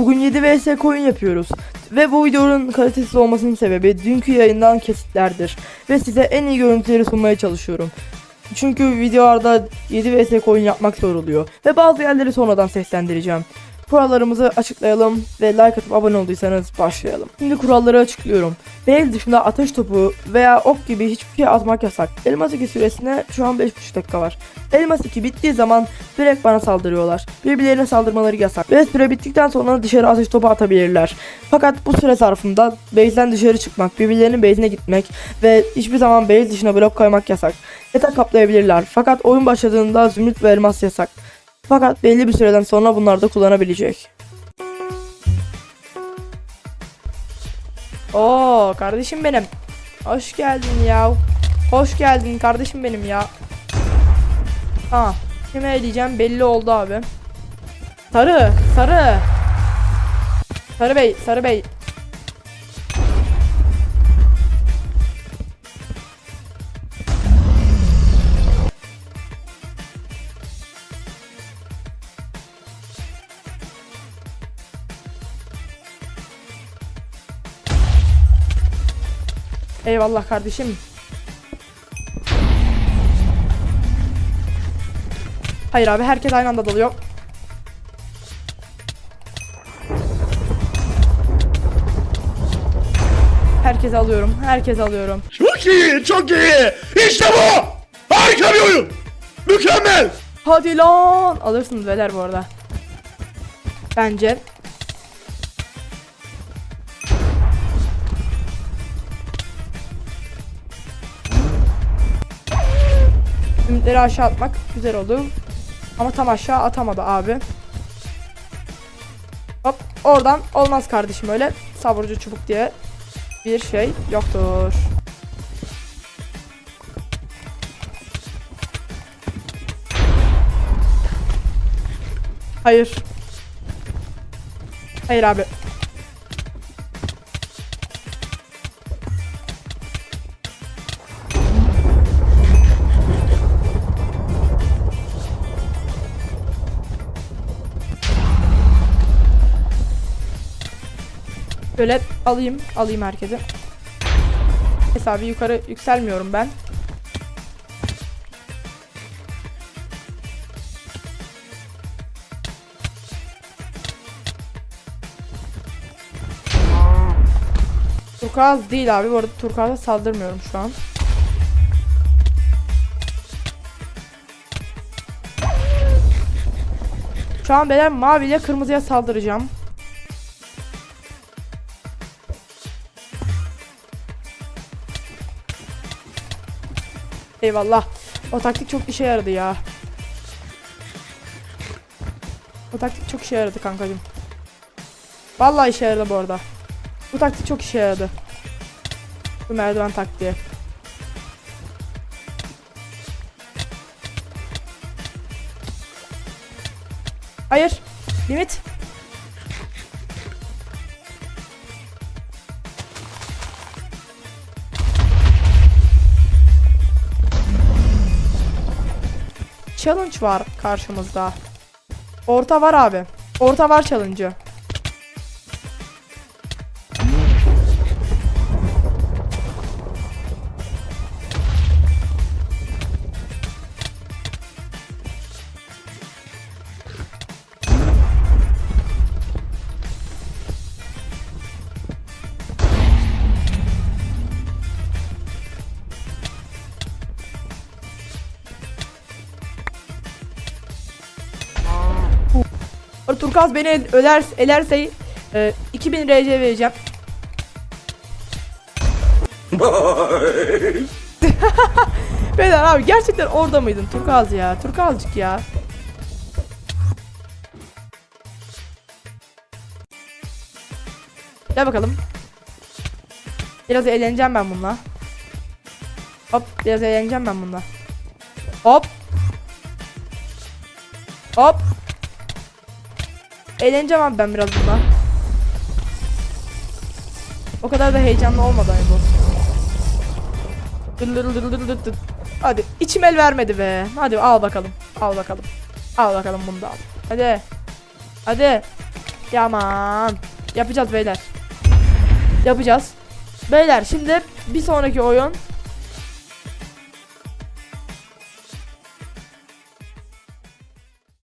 Bugün 7 vs coin yapıyoruz. Ve bu videonun kalitesiz olmasının sebebi dünkü yayından kesitlerdir. Ve size en iyi görüntüleri sunmaya çalışıyorum. Çünkü videolarda 7 vs coin yapmak zor oluyor. Ve bazı yerleri sonradan seslendireceğim. Kurallarımızı açıklayalım ve like atıp abone olduysanız başlayalım. Şimdi kuralları açıklıyorum. Beyl dışında ateş topu veya ok gibi hiçbir şey atmak yasak. Elmas 2 süresine şu an 5.5 dakika var. Elmas 2 bittiği zaman direkt bana saldırıyorlar. Birbirlerine saldırmaları yasak. Ve süre bittikten sonra dışarı ateş topu atabilirler. Fakat bu süre zarfında base'den dışarı çıkmak, birbirlerinin base'ine gitmek ve hiçbir zaman base dışına blok koymak yasak. Yatak kaplayabilirler. Fakat oyun başladığında zümrüt ve elmas yasak. Fakat belli bir süreden sonra bunları da kullanabilecek. Oo kardeşim benim. Hoş geldin ya. Hoş geldin kardeşim benim ya. Ha, kime eleyeceğim belli oldu abi. Sarı, sarı. Sarı bey, sarı bey. Eyvallah kardeşim. Hayır abi herkes aynı anda dalıyor. Herkes alıyorum. Herkes alıyorum. Çok iyi, çok iyi. İşte bu. Harika bir oyun. Mükemmel. Hadi lan. Alırsınız beyler bu arada. Bence. Ümitleri aşağı atmak güzel oldu. Ama tam aşağı atamadı abi. Hop oradan olmaz kardeşim öyle. Saburcu çubuk diye bir şey yoktur. Hayır. Hayır abi. Böyle alayım, alayım herkese. Hesabı yukarı yükselmiyorum ben. Turkuaz değil abi. Bu arada turkuaza saldırmıyorum şu an. Şu an beyler mavi ile kırmızıya saldıracağım. Eyvallah. O taktik çok işe yaradı ya. O taktik çok işe yaradı kankacım. Vallahi işe yaradı bu arada. Bu taktik çok işe yaradı. Bu merdiven taktiği. Hayır. Limit. Challenge var karşımızda. Orta var abi. Orta var challenge'ı. Turkaz beni öler, elerse e, 2000 RC vereceğim. Beyler abi gerçekten orada mıydın Turkaz ya? Turkazcık ya. Gel bakalım. Biraz eğleneceğim ben bununla. Hop biraz eğleneceğim ben bununla. Hop. Hop. Eğleneceğim abi ben biraz bundan. O kadar da heyecanlı olmadı hani bu. Dır. Hadi içim el vermedi be. Hadi al bakalım. Al bakalım. Al bakalım bunu da al. Hadi. Hadi. Yaman. Yapacağız beyler. Yapacağız. Beyler şimdi bir sonraki oyun